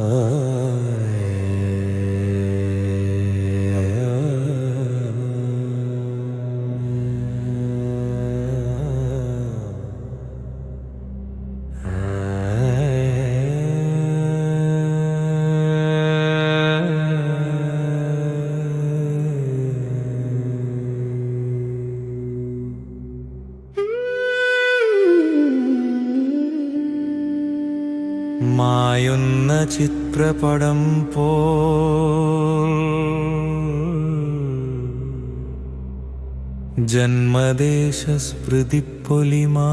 Ah. മായുന്ന ചിത്രപടം പോ ജന്മദേശ സ്മൃതിപ്പൊലിമാ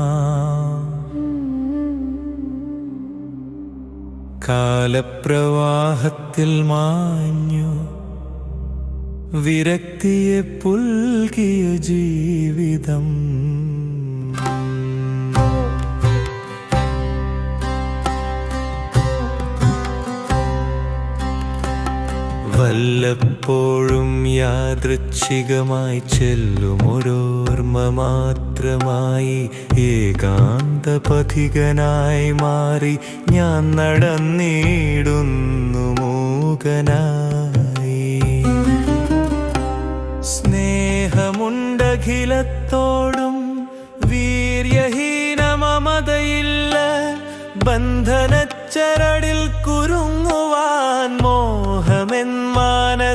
കാലപ്രവാഹത്തിൽ മാഞ്ഞു. വിരക്തിയെ പുൽകിയ ജീവിതം. വല്ലപ്പോഴും യാദൃച്ഛികമായി ചെല്ലും ഓരോർമ്മ മാത്രമായി ഏകാന്ത പഥികനായി മാറി ഞാൻ നടന്നിടുന്നു മൂകനായി. സ്നേഹമുണ്ടഖിലത്തോടും വീര്യഹീന മമതയില്ല ബന്ധനച്ചരടിൽ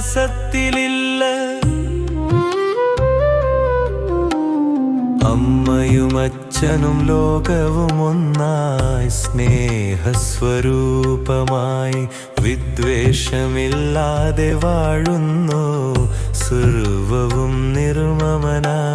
മാനസത്തിലില്ല അമ്മയും അച്ഛനും ലോകവും ഒന്നായി സ്നേഹസ്വരൂപമായി വിദ്വേഷമില്ലാതെ വാഴുന്നു. സർവവും നിർമ്മമനായി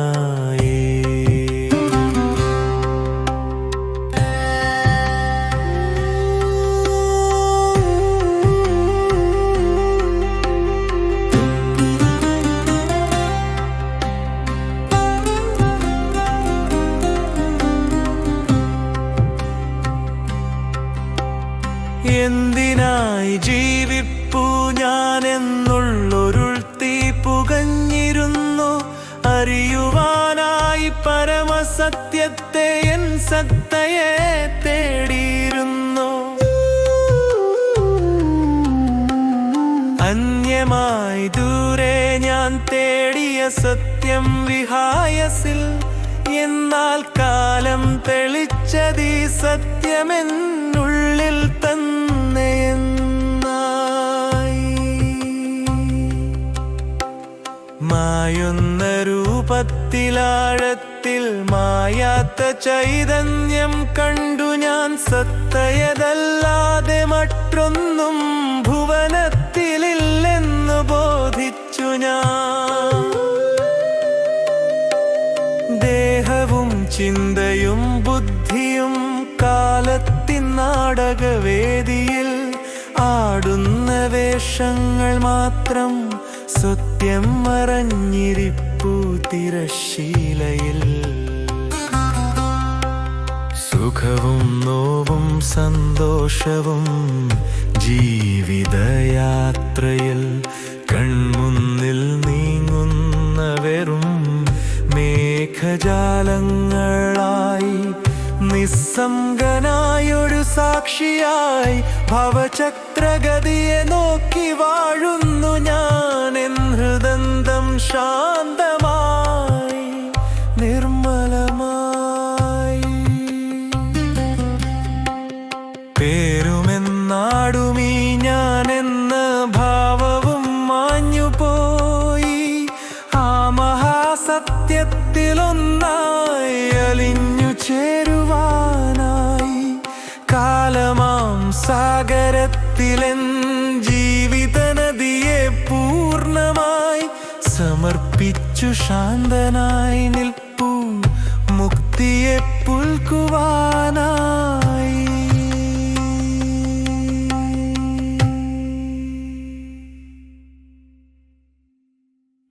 എന്തിനായി ജീവിപ്പു ഞാൻ തീ പുകഞ്ഞിരുന്നു. അറിയുവാനായി പരമസത്യത്തെ എൻ സത്തയെ തേടിയിരുന്നു. അന്യമായി ദൂരെ ഞാൻ തേടിയ സത്യം വിഹായസിൽ എന്നാൽ കാലം തെളിച്ചതീ സത്യമെന്നുള്ളിൽ മായുന്ന രൂപത്തിലാഴത്തിൽ മായാത്ത ചൈതന്യം കണ്ടു ഞാൻ സത്തയതല്ലാതെ മറ്റൊന്നും ഭുവനത്തിലില്ലെന്ന് ബോധിച്ചു ഞാൻ. ദേഹവും ചിന്തയും ബുദ്ധിയും കാലത്തിൻ നാടകവേദിയിൽ ആടുന്ന വേഷങ്ങൾ മാത്രം സത്യം മറഞ്ഞിരിപ്പു തിരശീലയിൽ സുഖവും നോവും സന്തോഷവും ജീവിതയാത്രയിൽ കൺമുന്നിൽ നീങ്ങുന്ന വെറും മേഘജാലങ്ങളായി നിസ്സംഗനായൊരു സാക്ഷിയായി ഭവചക്രഗതിയെ നോക്കി വാഴുന്നു ഞാൻ ഹൃദന്തം ശാന്തമായി നിർമ്മലമായി. പേരുമെന്നാടുമീ ഞാൻ സാഗരത്തിലെൻ ജീവിത നദിയെ സമർപ്പിച്ചു ശാന്തനായി നിൽപ്പൂ. മുക്തിയെ പുൽകുവാൻ